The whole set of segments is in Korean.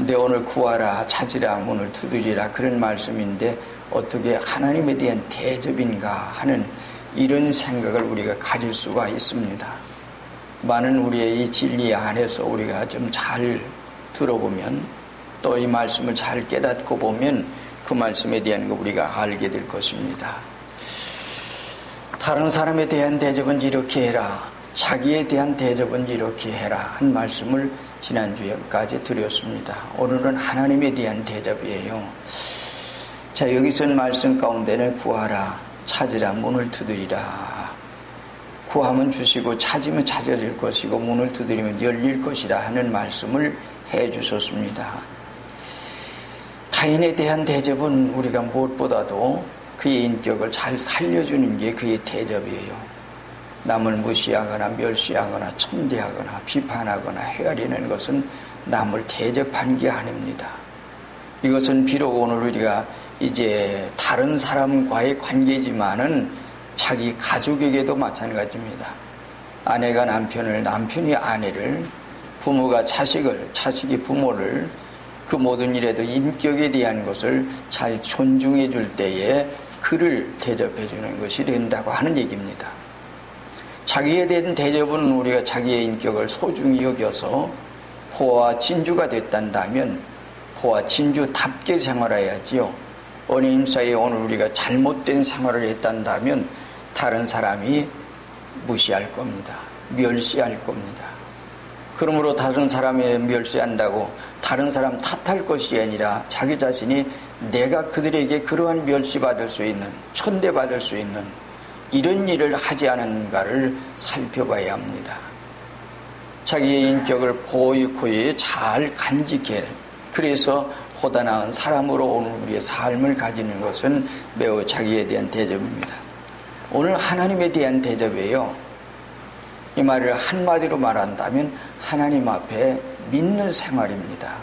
근데 오늘 구하라, 찾으라, 문을 두드리라 그런 말씀인데 어떻게 하나님에 대한 대접인가 하는 이런 생각을 우리가 가질 수가 있습니다. 많은 우리의 이 진리 안에서 우리가 좀 잘 들어보면 또 이 말씀을 잘 깨닫고 보면 그 말씀에 대한 거 우리가 알게 될 것입니다. 다른 사람에 대한 대접은 이렇게 해라. 자기에 대한 대접은 이렇게 해라. 한 말씀을 지난주에까지 드렸습니다. 오늘은 하나님에 대한 대접이에요. 자, 여기선 말씀 가운데는 구하라, 찾으라, 문을 두드리라. 구하면 주시고 찾으면 찾아질 것이고 문을 두드리면 열릴 것이라 하는 말씀을 해 주셨습니다. 타인에 대한 대접은 우리가 무엇보다도 그의 인격을 잘 살려주는 게 그의 대접이에요. 남을 무시하거나 멸시하거나 천대하거나 비판하거나 헤아리는 것은 남을 대접하는 게 아닙니다. 이것은 비록 오늘 우리가 이제 다른 사람과의 관계지만은 자기 가족에게도 마찬가지입니다. 아내가 남편을, 남편이 아내를, 부모가 자식을, 자식이 부모를 그 모든 일에도 인격에 대한 것을 잘 존중해 줄 때에 그를 대접해 주는 것이 된다고 하는 얘기입니다. 자기에 대한 대접은 우리가 자기의 인격을 소중히 여겨서 포와 진주가 됐단다면 포와 진주답게 생활해야지요. 연예인 사이에 오늘 우리가 잘못된 생활을 했단다면 다른 사람이 무시할 겁니다. 멸시할 겁니다. 그러므로 다른 사람이 멸시한다고 다른 사람 탓할 것이 아니라 자기 자신이 내가 그들에게 그러한 멸시받을 수 있는, 천대받을 수 있는 이런 일을 하지 않은가를 살펴봐야 합니다. 자기의 인격을 보이고이 잘 간직해. 그래서 보다 나은 사람으로 오늘 우리의 삶을 가지는 것은 매우 자기에 대한 대접입니다. 오늘 하나님에 대한 대접이에요. 이 말을 한마디로 말한다면 하나님 앞에 믿는 생활입니다.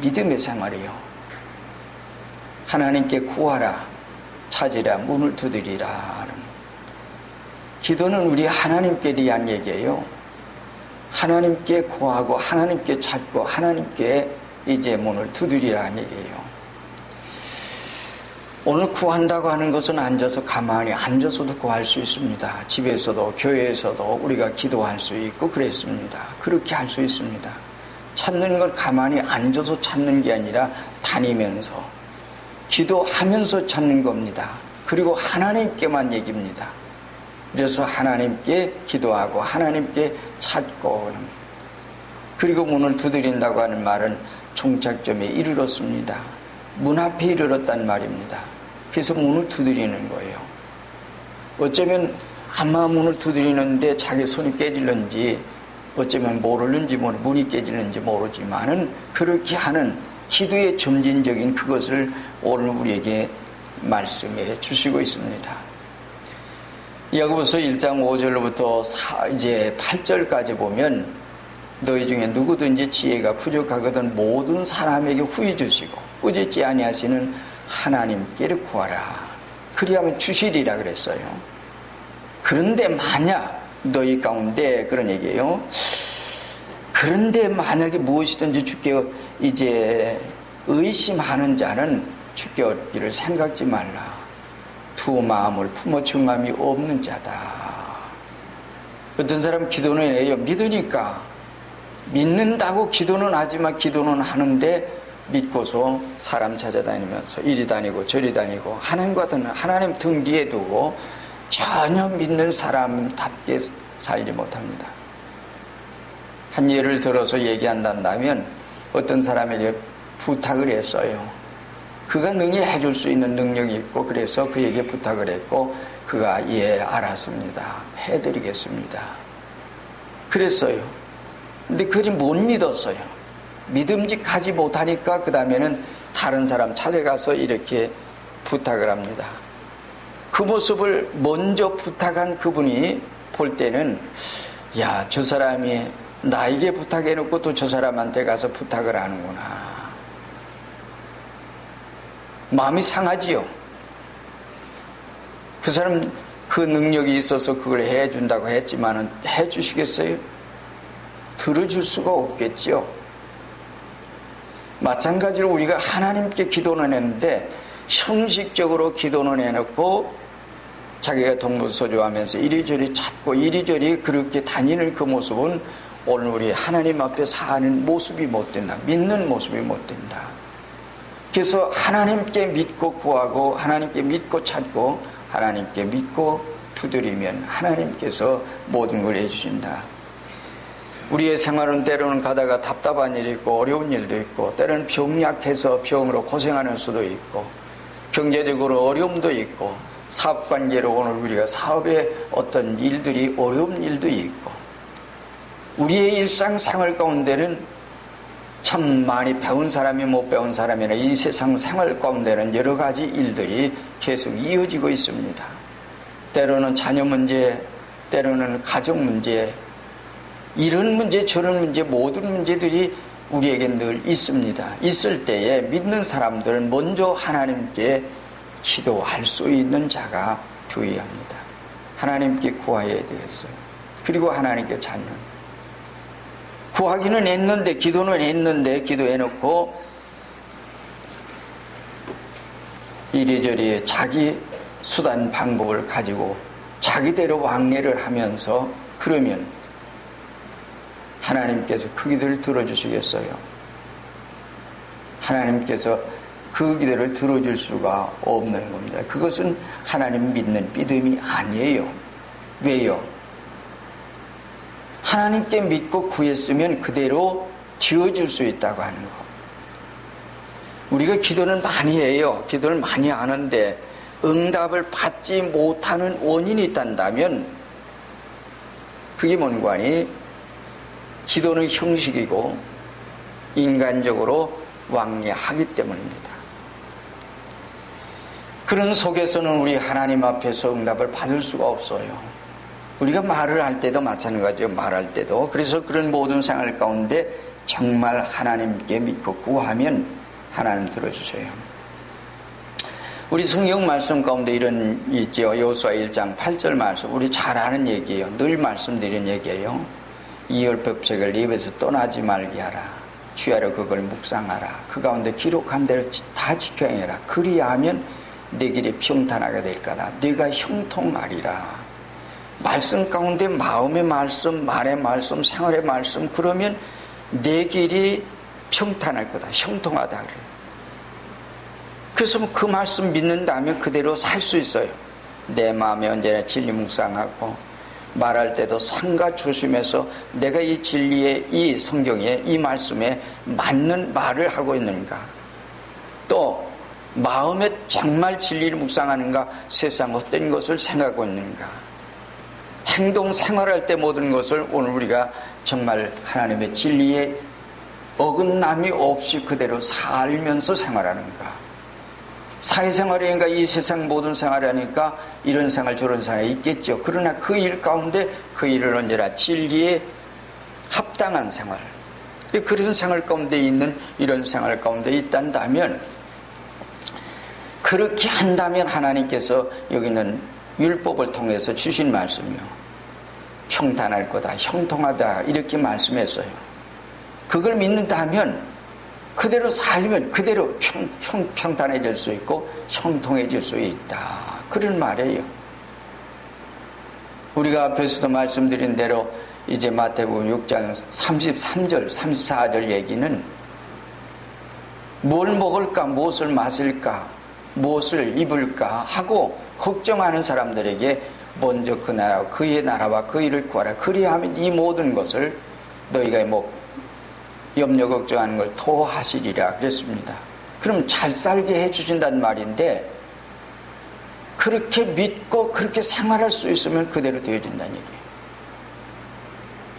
믿음의 생활이요. 하나님께 구하라, 찾으라, 문을 두드리라. 기도는 우리 하나님께 대한 얘기예요. 하나님께 구하고 하나님께 찾고 하나님께 이제 문을 두드리라는 얘기예요. 오늘 구한다고 하는 것은 앉아서 가만히 앉아서도 구할 수 있습니다. 집에서도 교회에서도 우리가 기도할 수 있고 그랬습니다. 그렇게 할 수 있습니다. 찾는 걸 가만히 앉아서 찾는 게 아니라 다니면서 기도하면서 찾는 겁니다. 그리고 하나님께만 얘기입니다. 그래서 하나님께 기도하고 하나님께 찾고 그리고 문을 두드린다고 하는 말은 종착점에 이르렀습니다. 문 앞에 이르렀단 말입니다. 그래서 문을 두드리는 거예요. 어쩌면 아마 문을 두드리는데 자기 손이 깨질는지 어쩌면 모르는지 모르 문이 깨지는지 모르지만은 그렇게 하는 기도의 점진적인 그것을 오늘 우리에게 말씀해 주시고 있습니다. 야고보서 1장 5절로부터 4, 이제 8절까지 보면 너희 중에 누구든지 지혜가 부족하거든 모든 사람에게 후히 주시고 꾸짖지 아니하시는 하나님께를 구하라. 그리하면 주시리라 그랬어요. 그런데 만약 너희 가운데 그런 얘기예요. 그런데 만약에 무엇이든지 주께 이제 의심하는 자는 주께 얻기를 생각지 말라. 두 마음을 품어 청함이 없는 자다. 어떤 사람 기도는 해요. 믿으니까. 믿는다고 기도는 하지만 기도는 하는데 믿고서 사람 찾아다니면서 이리 다니고 저리 다니고 하나님과 는 하나님 등 뒤에 두고 전혀 믿는 사람답게 살지 못합니다. 한 예를 들어서 얘기한다면 어떤 사람에게 부탁을 했어요. 그가 능히 해줄 수 있는 능력이 있고 그래서 그에게 부탁을 했고 그가 예 알았습니다. 해드리겠습니다. 그랬어요. 근데 그지 못 믿었어요. 믿음직하지 못하니까 그 다음에는 다른 사람 찾아가서 이렇게 부탁을 합니다. 그 모습을 먼저 부탁한 그분이 볼 때는 야 저 사람이 나에게 부탁해놓고 또 저 사람한테 가서 부탁을 하는구나. 마음이 상하지요. 그 사람 그 능력이 있어서 그걸 해준다고 했지만은 해주시겠어요? 들어줄 수가 없겠지요. 마찬가지로 우리가 하나님께 기도는 했는데 형식적으로 기도는 해놓고 자기가 동부소주하면서 이리저리 찾고 이리저리 그렇게 다니는 그 모습은 오늘 우리 하나님 앞에 사는 모습이 못 된다. 믿는 모습이 못 된다. 그래서 하나님께 믿고 구하고 하나님께 믿고 찾고 하나님께 믿고 두드리면 하나님께서 모든 걸 해주신다. 우리의 생활은 때로는 가다가 답답한 일이 있고 어려운 일도 있고 때로는 병약해서 병으로 고생하는 수도 있고 경제적으로 어려움도 있고 사업 관계로 오늘 우리가 사업에 어떤 일들이 어려운 일도 있고 우리의 일상생활 가운데는 참 많이 배운 사람이 못 배운 사람이나 이 세상 생활 가운데는 여러 가지 일들이 계속 이어지고 있습니다. 때로는 자녀 문제, 때로는 가정 문제, 이런 문제, 저런 문제, 모든 문제들이 우리에게 늘 있습니다. 있을 때에 믿는 사람들 먼저 하나님께 기도할 수 있는 자가 되어야 합니다. 하나님께 구하여야 되겠어요. 그리고 하나님께 찾는. 구하기는 했는데, 기도는 했는데, 기도해놓고, 이리저리 자기 수단 방법을 가지고 자기대로 왕래를 하면서 그러면 하나님께서 그 기도를 들어주시겠어요? 하나님께서 그 기도를 들어줄 수가 없는 겁니다. 그것은 하나님 믿는 믿음이 아니에요. 왜요? 하나님께 믿고 구했으면 그대로 지어줄 수 있다고 하는 거. 우리가 기도는 많이 해요. 기도를 많이 하는데 응답을 받지 못하는 원인이 있단다면 그게 뭔관이 기도는 형식이고 인간적으로 왕래하기 때문입니다. 그런 속에서는 우리 하나님 앞에서 응답을 받을 수가 없어요. 우리가 말을 할 때도 마찬가지요. 말할 때도. 그래서 그런 모든 생활 가운데 정말 하나님께 믿고 구하면 하나님 들어주세요. 우리 성경 말씀 가운데 이런 있죠. 여수와 1장 8절 말씀. 우리 잘 아는 얘기예요. 늘 말씀드린 얘기예요. 이열법책을 네 입에서 떠나지 말게 하라. 주야로 그걸 묵상하라. 그 가운데 기록한 대로 다 지켜 행해라. 그리하면 내 길이 평탄하게 될 거다. 네가 형통하리라. 말씀 가운데 마음의 말씀, 말의 말씀, 생활의 말씀 그러면 내 길이 평탄할 거다. 형통하다 그래요. 그래서 그 말씀 믿는다면 그대로 살 수 있어요. 내 마음에 언제나 진리 묵상하고 말할 때도 상가 조심해서 내가 이 진리에 이 성경에 이 말씀에 맞는 말을 하고 있는가 또 마음에 정말 진리를 묵상하는가 세상 어떤 것을 생각하고 있는가 행동 생활할 때 모든 것을 오늘 우리가 정말 하나님의 진리에 어긋남이 없이 그대로 살면서 생활하는가 사회생활이니까 이 세상 모든 생활이 하니까 이런 생활 저런 생활이 있겠죠. 그러나 그 일 가운데 그 일을 언제나 진리에 합당한 생활 그런 생활 가운데 있는 이런 생활 가운데 있단다면 그렇게 한다면 하나님께서 여기는 율법을 통해서 주신 말씀이요. 평탄할 거다, 형통하다 이렇게 말씀했어요. 그걸 믿는다면 그대로 살면 그대로 평, 평, 평탄해질 수 있고 형통해질 수 있다. 그런 말이에요. 우리가 앞에서도 말씀드린 대로 이제 마태복음 6장 33절, 34절 얘기는 뭘 먹을까, 무엇을 마실까, 무엇을 입을까 하고 걱정하는 사람들에게 먼저 그 나라, 그의 나라와 그 일을 구하라. 그리하면 이 모든 것을 너희가 뭐 염려 걱정하는 걸 토하시리라 그랬습니다. 그럼 잘 살게 해주신다는 말인데 그렇게 믿고 그렇게 생활할 수 있으면 그대로 되어진다는 얘기예요.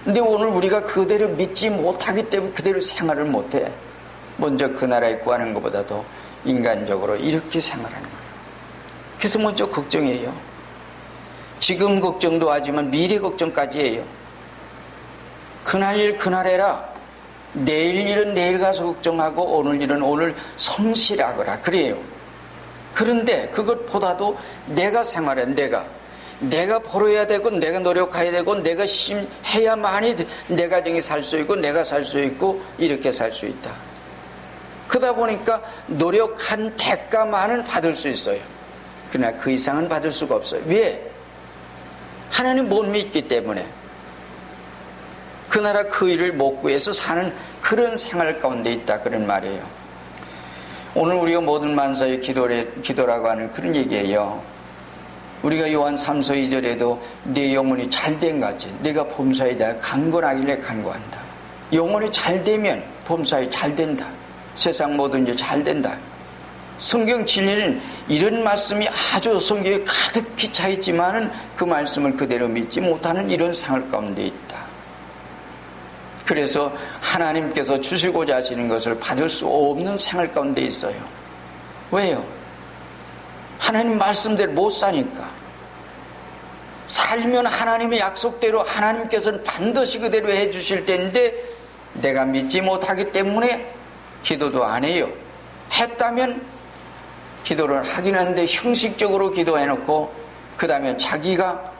근데 오늘 우리가 그대로 믿지 못하기 때문에 그대로 생활을 못해. 먼저 그 나라에 구하는 것보다도 인간적으로 이렇게 생활하는 거예요. 그래서 먼저 걱정해요. 지금 걱정도 하지만 미래 걱정까지 해요. 그날 일 그날 해라. 내일 일은 내일 가서 걱정하고 오늘 일은 오늘 성실하거라 그래요. 그런데 그것보다도 내가 생활해 내가 내가 벌어야 되고 내가 노력해야 되고 내가 심 해야만이 내 가 정이 살 수 있고 내가 살 수 있고 이렇게 살 수 있다. 그러다 보니까 노력한 대가만은 받을 수 있어요. 그러나 그 이상은 받을 수가 없어요. 왜? 하나님 못 믿기 때문에 그 나라 그 일을 못 구해서 사는 그런 생활 가운데 있다 그런 말이에요. 오늘 우리가 모든 만사의 기도래, 기도라고 하는 그런 얘기예요. 우리가 요한 3서 2절에도 내 영혼이 잘 된 같이 내가 범사에 대해 강건하길래 간구한다. 영혼이 잘 되면 범사에 잘 된다. 세상 일잘 된다. 성경 진리는 이런 말씀이 아주 성경에 가득히 차 있지만은 그 말씀을 그대로 믿지 못하는 이런 상을 가운데 있다. 그래서 하나님께서 주시고자 하시는 것을 받을 수 없는 생활 가운데 있어요. 왜요? 하나님 말씀대로 못 사니까. 살면 하나님의 약속대로 하나님께서는 반드시 그대로 해 주실 텐데 내가 믿지 못하기 때문에 기도도 안 해요. 했다면 기도를 하긴 하는데 형식적으로 기도해놓고 그 다음에 자기가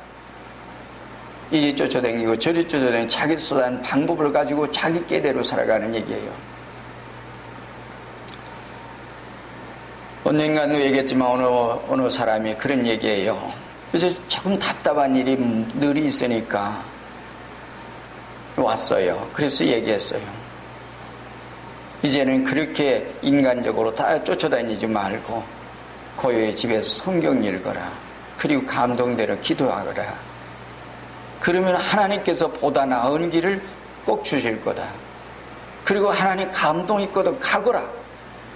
이리 쫓아다니고 저리 쫓아다니고 자기 수단 방법을 가지고 자기 깨대로 살아가는 얘기예요. 언젠가는 얘기했지만 어느, 어느 사람이 그런 얘기예요. 그래서 조금 답답한 일이 늘 있으니까 왔어요. 그래서 얘기했어요. 이제는 그렇게 인간적으로 다 쫓아다니지 말고 고요의 집에서 성경 읽어라. 그리고 감동대로 기도하거라. 그러면 하나님께서 보다 나은 길을 꼭 주실 거다. 그리고 하나님 감동 있거든 가거라.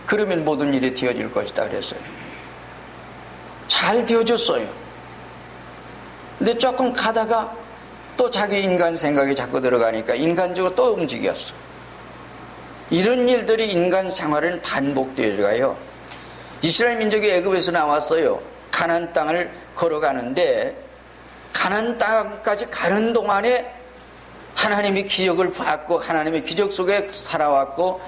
그러면 모든 일이 되어질 것이다 그랬어요. 잘 되어졌어요. 근데 조금 가다가 또 자기 인간 생각이 자꾸 들어가니까 인간적으로 또 움직였어. 이런 일들이 인간 생활은 반복되어 가요. 이스라엘 민족이 애굽에서 나왔어요. 가난 땅을 걸어가는데 가난 땅까지 가는 동안에 하나님이 기적을 받고 하나님의 기적 속에 살아왔고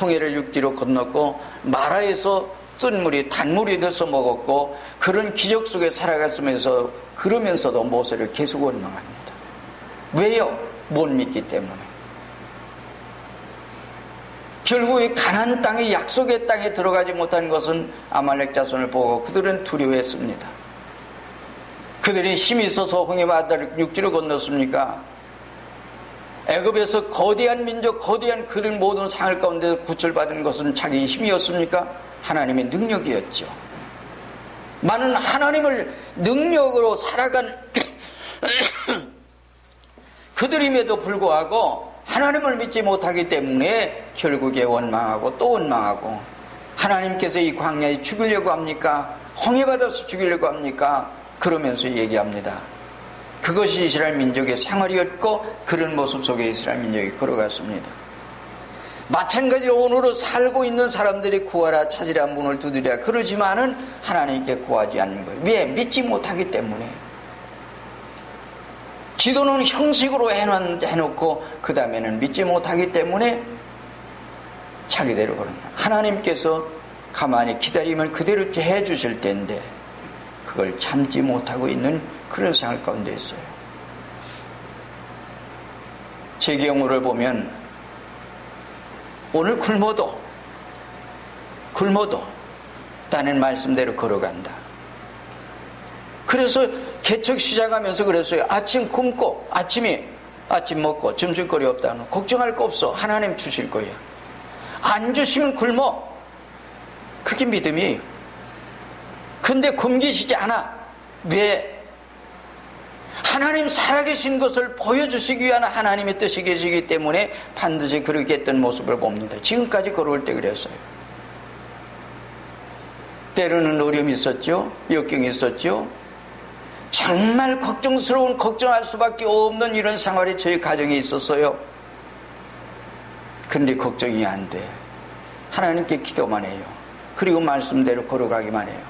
홍해를 육지로 건넜고 마라에서 뜬 물이 단물이 돼서 먹었고 그런 기적 속에 살아갔으면서 그러면서도 모세를 계속 원망합니다. 왜요? 못 믿기 때문에. 결국 이 가난 땅의 약속의 땅에 들어가지 못한 것은 아말렉 자손을 보고 그들은 두려워했습니다. 그들이 힘이 있어서 홍해 바다를 육지로 건넜습니까? 애굽에서 거대한 민족, 거대한 그런 모든 상을 가운데 구출받은 것은 자기 힘이었습니까? 하나님의 능력이었죠. 많은 하나님을 능력으로 살아간 그들임에도 불구하고 하나님을 믿지 못하기 때문에 결국에 원망하고 또 원망하고 하나님께서 이 광야에 죽이려고 합니까? 홍해받아서 죽이려고 합니까? 그러면서 얘기합니다. 그것이 이스라엘 민족의 생활이었고 그런 모습 속에 이스라엘 민족이 걸어갔습니다. 마찬가지로 오늘은 살고 있는 사람들이 구하라 찾으라 문을 두드려 그러지만은 하나님께 구하지 않는 거예요. 왜? 믿지 못하기 때문에. 기도는 형식으로 해놓고 그 다음에는 믿지 못하기 때문에 자기대로 그러는 하나님께서 가만히 기다리면 그대로 해 주실 텐데 그걸 참지 못하고 있는 그런 생활 가운데 있어요. 제 경우를 보면 오늘 굶어도 굶어도 나는 말씀대로 걸어간다. 그래서 개척 시작하면서 그랬어요. 아침 굶고 아침에 아침 먹고 점심거리 없다는 걱정할 거 없어. 하나님 주실 거야. 안 주시면 굶어. 그게 믿음이에요. 근데 굶기시지 않아. 왜? 하나님 살아계신 것을 보여주시기 위한 하나님의 뜻이 계시기 때문에 반드시 그렇게 했던 모습을 봅니다. 지금까지 걸어올 때 그랬어요. 때로는 어려움이 있었죠. 역경이 있었죠. 정말 걱정스러운 걱정할 수밖에 없는 이런 생활이 저희 가정에 있었어요. 근데 걱정이 안 돼. 하나님께 기도만 해요. 그리고 말씀대로 걸어가기만 해요.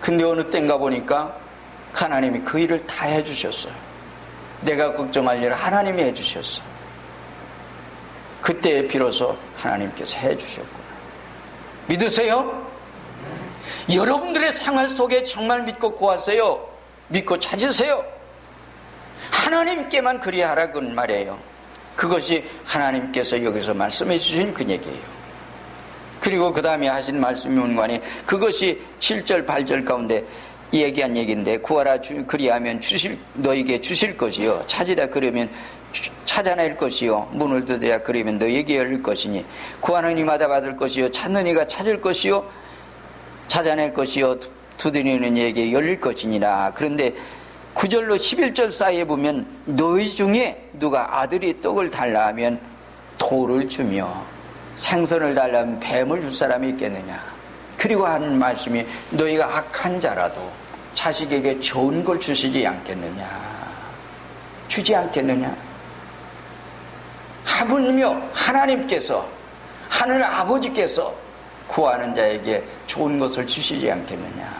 근데 어느 땐가 보니까 하나님이 그 일을 다 해주셨어요. 내가 걱정할 일을 하나님이 해주셨어. 그때 비로소 하나님께서 해주셨구나. 믿으세요? 여러분들의 생활 속에 정말 믿고 구하세요. 믿고 찾으세요. 하나님께만 그리하라 그 말이에요. 그것이 하나님께서 여기서 말씀해 주신 그 얘기예요. 그 그리고 그 다음에 하신 말씀이 문관이 그것이 7절, 8절 가운데 얘기한 얘기인데 구하라 주, 그리하면 주실 너에게 주실 것이요 찾으라 그러면 찾아낼 것이요 문을 뜯어야 그러면 너에게 열릴 것이니 구하는 이마다 받을 것이요 찾는 이가 찾을 것이요 찾아낼 것이요 두드리는 이에게 열릴 것이니라. 그런데 9절로 11절 사이에 보면 너희 중에 누가 아들이 떡을 달라 하면 돌을 주며 생선을 달라면 뱀을 줄 사람이 있겠느냐? 그리고 하는 말씀이 너희가 악한 자라도 자식에게 좋은 걸 주시지 않겠느냐? 주지 않겠느냐? 하물며 하나님께서 하늘 아버지께서 구하는 자에게 좋은 것을 주시지 않겠느냐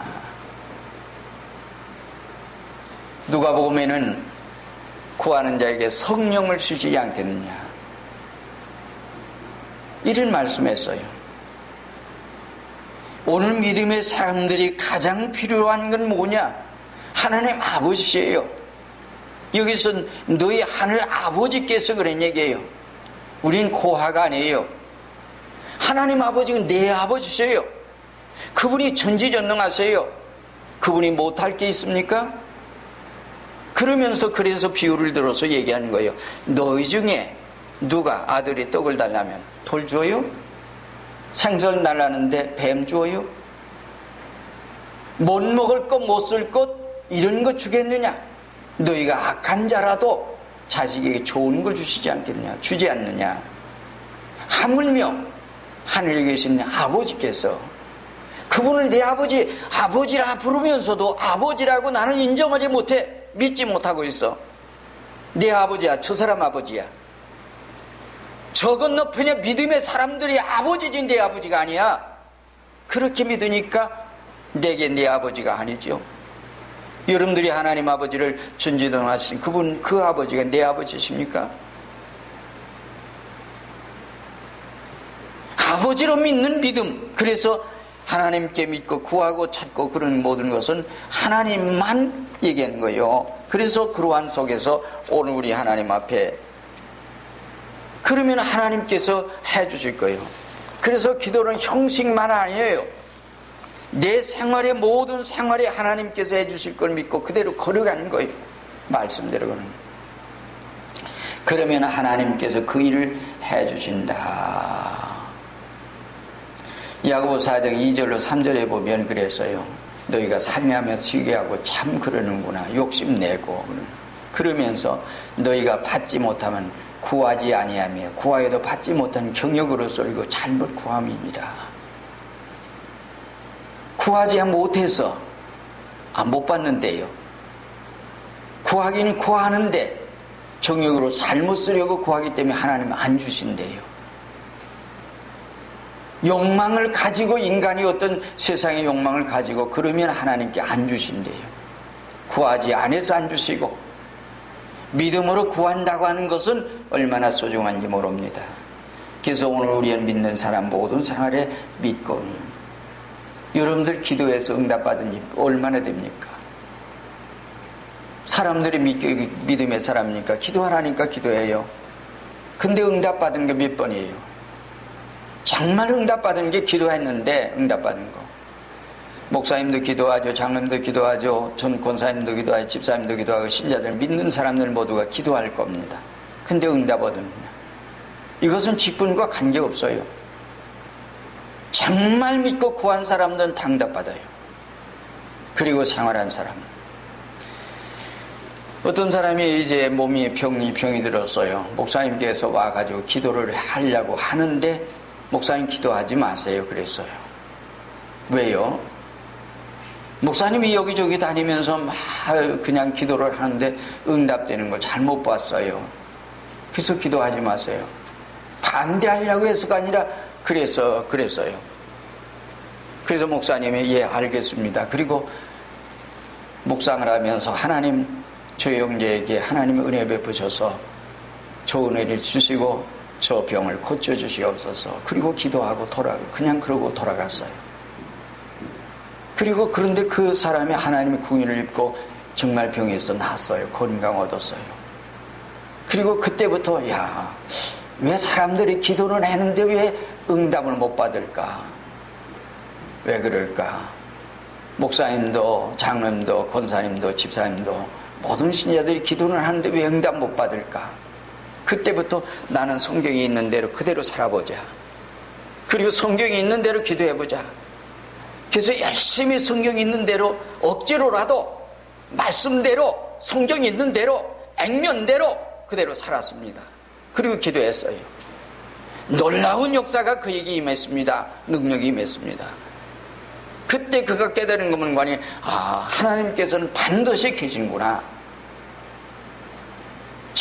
누가 보면은 구하는 자에게 성령을 주시지 않겠느냐 이런 말씀했어요. 오늘 믿음의 사람들이 가장 필요한 건 뭐냐? 하나님 아버지예요. 여기서 너희 하늘 아버지께서 그런 얘기예요. 우린 고아가 아니에요. 하나님 아버지는 내 아버지세요. 그분이 전지전능하세요. 그분이 못할 게 있습니까? 그러면서 그래서 비유를 들어서 얘기하는 거예요. 너희 중에 누가 아들이 떡을 달라면 돌 줘요? 생선 달라는데 뱀 줘요? 못 먹을 것, 못 쓸 것, 이런 거 주겠느냐? 너희가 악한 자라도 자식에게 좋은 걸 주시지 않겠느냐? 주지 않느냐? 하물며 하늘에 계신 아버지께서 그분을 내 아버지, 아버지라 부르면서도 아버지라고 나는 인정하지 못해. 믿지 못하고 있어. 내 아버지야, 저 사람 아버지야. 저 건너편에 믿음의 사람들이 아버지지 내 아버지가 아니야. 그렇게 믿으니까 내게 내 아버지가 아니죠. 여러분들이 하나님 아버지를 전지전하신 그분 그 아버지가 내 아버지십니까? 아버지로 믿는 믿음. 그래서 하나님께 믿고 구하고 찾고 그런 모든 것은 하나님만 얘기하는 거예요. 그래서 그러한 속에서 오늘 우리 하나님 앞에 그러면 하나님께서 해 주실 거예요. 그래서 기도는 형식만 아니에요. 내 생활의 모든 생활에 하나님께서 해 주실 걸 믿고 그대로 걸어가는 거예요. 말씀대로는. 그러면 하나님께서 그 일을 해 주신다. 야고보 4장 2절로 3절에 보면 그랬어요. 너희가 살인하며 시기하고 참 그러는구나. 욕심내고. 그러면서 너희가 받지 못하면 구하지 아니하며 구하여도 받지 못한 경역으로서 이거 잘못 구함입니다. 구하지 못해서 아, 못 받는데요. 구하기는 구하는데 정역으로 잘못 쓰려고 구하기 때문에 하나님은 안 주신대요. 욕망을 가지고 인간이 어떤 세상의 욕망을 가지고 그러면 하나님께 안 주신대요. 구하지 않아서 안 주시고 믿음으로 구한다고 하는 것은 얼마나 소중한지 모릅니다. 그래서 오늘 우리는 믿는 사람 모든 생활에 믿고 여러분들 기도해서 응답받은 일 얼마나 됩니까? 사람들이 믿음의 사람이니까 기도하라니까 기도해요. 근데 응답받은 게 몇 번이에요? 정말 응답받은 게 기도했는데 응답받은 거. 목사님도 기도하죠. 장로님도 기도하죠. 전 권사님도 기도하죠. 집사님도 기도하고 신자들 믿는 사람들 모두가 기도할 겁니다. 근데 응답 얻으느냐. 이것은 직분과 관계없어요. 정말 믿고 구한 사람들은 당답받아요. 그리고 생활한 사람. 어떤 사람이 이제 몸이 병이 병이 들었어요. 목사님께서 와가지고 기도를 하려고 하는데 목사님 기도하지 마세요. 그랬어요. 왜요? 목사님이 여기저기 다니면서 막 그냥 기도를 하는데 응답되는 걸 잘못 봤어요. 그래서 기도하지 마세요. 반대하려고 해서가 아니라 그래서 그랬어요. 그래서 목사님이 예 알겠습니다. 그리고 묵상을 하면서 하나님 저 형제에게 하나님의 은혜 베푸셔서 좋은 은혜를 주시고 저 병을 고쳐 주시옵소서. 그리고 기도하고 돌아 그냥 그러고 돌아갔어요. 그리고 그런데 그 사람이 하나님의 궁의를 입고 정말 병에서 나았어요. 건강 얻었어요. 그리고 그때부터 야, 왜 사람들이 기도는 했는데 왜 응답을 못 받을까? 왜 그럴까? 목사님도 장로님도 권사님도 집사님도 모든 신자들이 기도를 하는데 왜 응답 못 받을까? 그때부터 나는 성경이 있는 대로 그대로 살아보자. 그리고 성경이 있는 대로 기도해보자. 그래서 열심히 성경이 있는 대로 억지로라도 말씀대로 성경이 있는 대로 액면대로 그대로 살았습니다. 그리고 기도했어요. 놀라운 역사가 그에게 임했습니다. 능력이 임했습니다. 그때 그가 깨달은 것만 관이 아 하나님께서는 반드시 계신구나.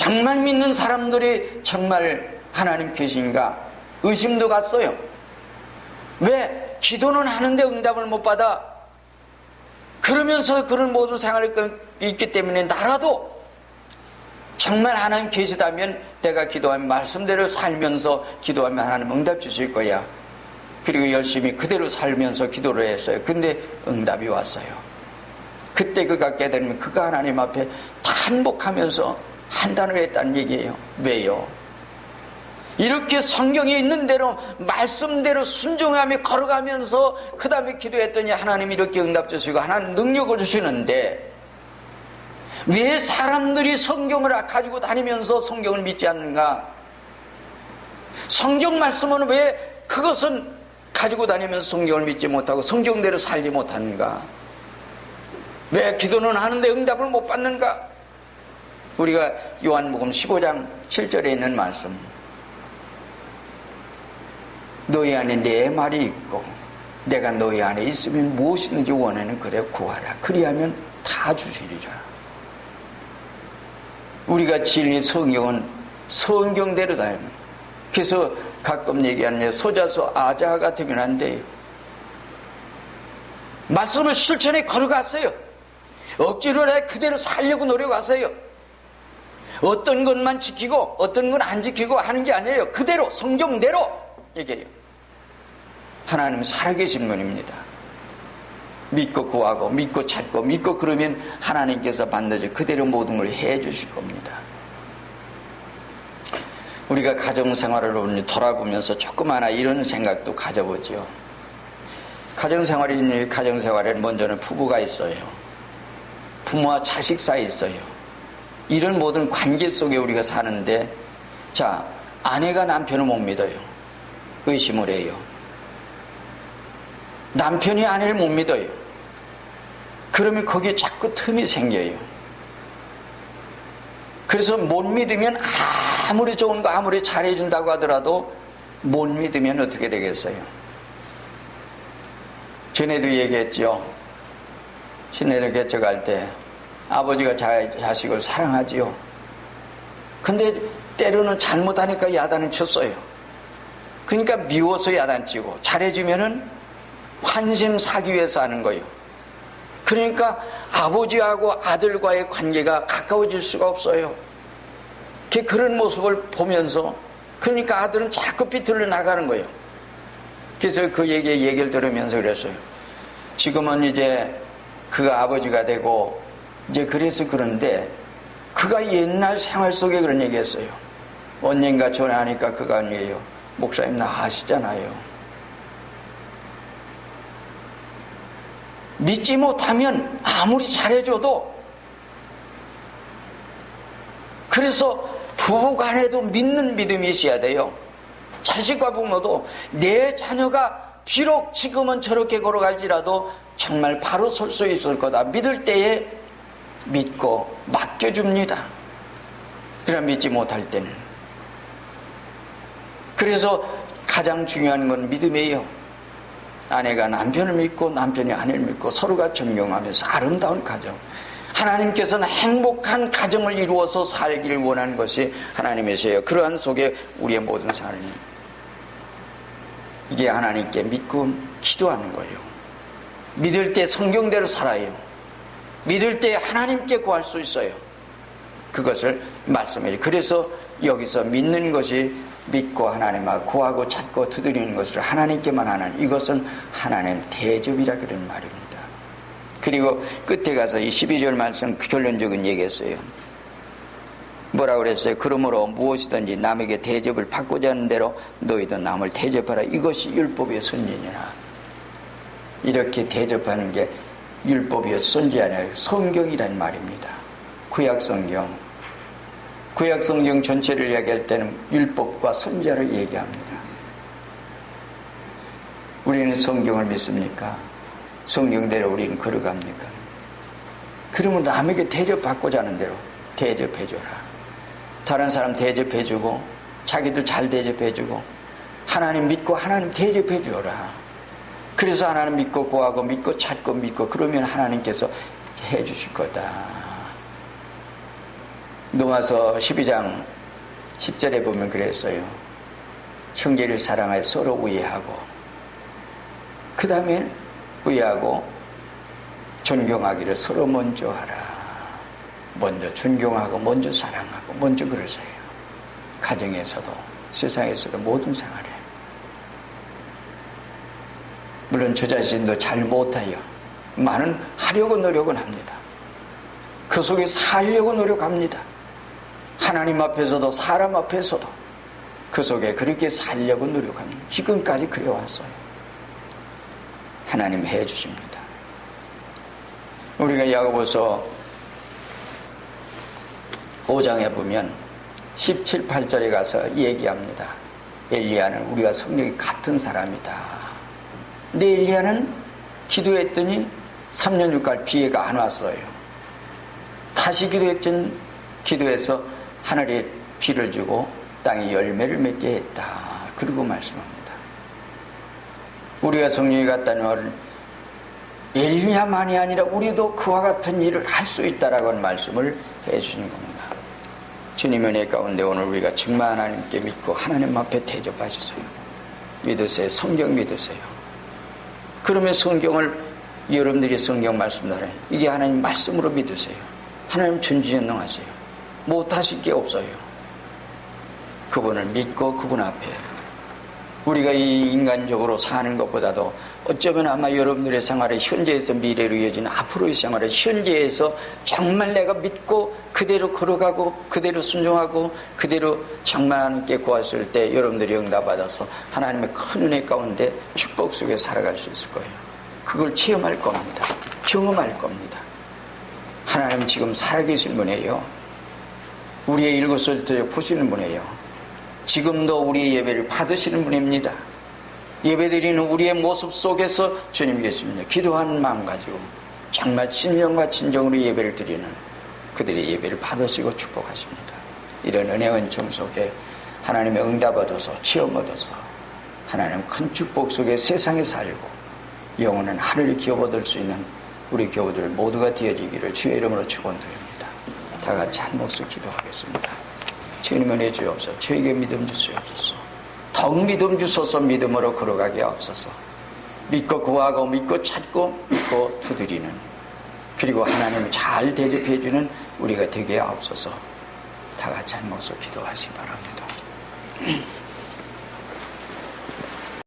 정말 믿는 사람들이 정말 하나님 계신가 의심도 갔어요. 왜 기도는 하는데 응답을 못 받아? 그러면서 그런 모든 생활이 있기 때문에 나라도 정말 하나님 계시다면 내가 기도하면 말씀대로 살면서 기도하면 하나님 응답 주실 거야. 그리고 열심히 그대로 살면서 기도를 했어요. 근데 응답이 왔어요. 그때 그가 깨달으면 그가 하나님 앞에 탄복하면서 한단을 했다는 얘기예요. 왜요? 이렇게 성경에 있는 대로 말씀대로 순종하며 걸어가면서 그 다음에 기도했더니 하나님 이렇게 응답 주시고 하나님 능력을 주시는데 왜 사람들이 성경을 가지고 다니면서 성경을 믿지 않는가? 성경 말씀은 왜 그것은 가지고 다니면서 성경을 믿지 못하고 성경대로 살지 못하는가? 왜 기도는 하는데 응답을 못 받는가? 우리가 요한복음 15장 7절에 있는 말씀. 너희 안에 내 말이 있고 내가 너희 안에 있으면 무엇이든지 원하는 그래 구하라. 그리하면 다 주시리라. 우리가 진리 성경은 성경대로 다 그래서 가끔 얘기하는 소자소 아자가 안 돼요. 말씀을 실천에 걸어갔어요. 억지로 내 그대로 살려고 노력하세요. 어떤 것만 지키고 어떤 건 안 지키고 하는 게 아니에요. 그대로 성경대로 얘기해요. 하나님 살아계신 분입니다. 믿고 구하고 믿고 찾고 믿고 그러면 하나님께서 반드시 그대로 모든 걸 해 주실 겁니다. 우리가 가정생활을 돌아보면서 조그마나 이런 생각도 가져보죠. 가정생활이 가정생활에는 먼저는 부부가 있어요. 부모와 자식 사이 있어요. 이런 모든 관계 속에 우리가 사는데 자 아내가 남편을 못 믿어요. 의심을 해요. 남편이 아내를 못 믿어요. 그러면 거기에 자꾸 틈이 생겨요. 그래서 못 믿으면 아무리 좋은 거 아무리 잘해준다고 하더라도 못 믿으면 어떻게 되겠어요? 전에도 얘기했죠. 신내를 개척할 때 아버지가 자, 자식을 사랑하지요. 근데 때로는 잘못하니까 야단을 쳤어요. 그러니까 미워서 야단치고 잘해주면은 환심 사기 위해서 하는 거예요. 그러니까 아버지하고 아들과의 관계가 가까워질 수가 없어요. 그런 모습을 보면서 그러니까 아들은 자꾸 비틀려 나가는 거예요. 그래서 그 얘기 얘기를 들으면서 그랬어요. 지금은 이제 그가 아버지가 되고 이제 그래서 그런데 그가 옛날 생활 속에 그런 얘기 했어요. 언젠가 전화하니까 그가 아니에요. 목사님 나 아시잖아요. 믿지 못하면 아무리 잘해줘도 그래서 부부 간에도 믿는 믿음이 있어야 돼요. 자식과 부모도 내 자녀가 비록 지금은 저렇게 걸어갈지라도 정말 바로 설 수 있을 거다. 믿을 때에 믿고 맡겨줍니다. 그러나 믿지 못할 때는. 그래서 가장 중요한 건 믿음이에요. 아내가 남편을 믿고 남편이 아내를 믿고 서로가 존경하면서 아름다운 가정. 하나님께서는 행복한 가정을 이루어서 살기를 원하는 것이 하나님이세요. 그러한 속에 우리의 모든 삶이 이게 하나님께 믿고 기도하는 거예요. 믿을 때 성경대로 살아요. 믿을 때 하나님께 구할 수 있어요. 그것을 말씀해요. 그래서 여기서 믿는 것이 믿고 하나님 을 구하고 찾고 두드리는 것을 하나님께만 하는 이것은 하나님 대접이라 그런 말입니다. 그리고 끝에 가서 이 12절 말씀 결론적인 얘기했어요. 뭐라 그랬어요? 그러므로 무엇이든지 남에게 대접을 받고자 하는 대로 너희도 남을 대접하라. 이것이 율법의 선진이라. 이렇게 대접하는 게 율법이요 선지 아니라 성경이란 말입니다. 구약 성경. 구약 성경 전체를 이야기할 때는 율법과 선자를 얘기합니다. 우리는 성경을 믿습니까? 성경대로 우리는 걸어갑니까? 그러면 남에게 대접받고자 하는 대로 대접해줘라. 다른 사람 대접해주고 자기도 잘 대접해주고 하나님 믿고 하나님 대접해줘라. 그래서 하나님 믿고 구하고 믿고 찾고 믿고 그러면 하나님께서 해 주실 거다. 노아서 12장 10절에 보면 그랬어요. 형제를 사랑하여 서로 우애하고 그 다음에 우애하고 존경하기를 서로 먼저 하라. 먼저 존경하고 먼저 사랑하고 먼저 그러세요. 가정에서도 세상에서도 모든 생활에 물론 저 자신도 잘 못해요. 많은 하려고 노력은 합니다. 그 속에 살려고 노력합니다. 하나님 앞에서도 사람 앞에서도 그 속에 그렇게 살려고 노력합니다. 지금까지 그래왔어요. 하나님 해 주십니다. 우리가 야고보서 5장에 보면 17, 8절에 가서 얘기합니다. 엘리야는 우리가 성령이 같은 사람이다. 근데 엘리야는 기도했더니 3년 6개월 비해가 안 왔어요. 다시 기도했던 기도해서 하늘에 비를 주고 땅에 열매를 맺게 했다. 그리고 말씀합니다. 우리가 성령이 같다는 말은 엘리야만이 아니라 우리도 그와 같은 일을 할 수 있다라고 말씀을 해주시는 겁니다. 주님의 은혜 가운데 오늘 우리가 정말 하나님께 믿고 하나님 앞에 대접하셨어요. 믿으세요. 성경 믿으세요. 그러면 성경을 여러분들이 성경 말씀대로 이게 하나님 말씀으로 믿으세요. 하나님 전지전능하세요. 못하실 게 없어요. 그분을 믿고 그분 앞에 우리가 이 인간적으로 사는 것보다도 어쩌면 아마 여러분들의 생활에 현재에서 미래로 이어지는 앞으로의 생활에 현재에서 정말 내가 믿고 그대로 걸어가고 그대로 순종하고 그대로 정말 하나님께 구했을 때 여러분들이 응답받아서 하나님의 큰 은혜 가운데 축복 속에 살아갈 수 있을 거예요. 그걸 체험할 겁니다. 경험할 겁니다. 하나님 지금 살아계신 분이에요. 우리의 일곱을 보시는 분이에요. 지금도 우리의 예배를 받으시는 분입니다. 예배드리는 우리의 모습 속에서 주님 계십니다. 기도하는 마음 가지고 정말 진정과 진정으로 예배를 드리는 그들의 예배를 받으시고 축복하십니다. 이런 은혜 은총 속에 하나님의 응답 얻어서 체험 얻어서 하나님 큰 축복 속에 세상에 살고 영혼은 하늘을 기업 얻을 수 있는 우리 교우들 모두가 되어지기를 주의 이름으로 축원드립니다. 다 같이 한 목소리 기도하겠습니다. 주님 은혜 주옵소서 저에게 믿음 주시옵소서 더욱 믿음 주소서 믿음으로 걸어가게 하옵소서 믿고 구하고 믿고 찾고 믿고 두드리는 그리고 하나님을 잘 대접해 주는 우리가 되게 하옵소서. 다 같이 한 목소리 기도하시기 바랍니다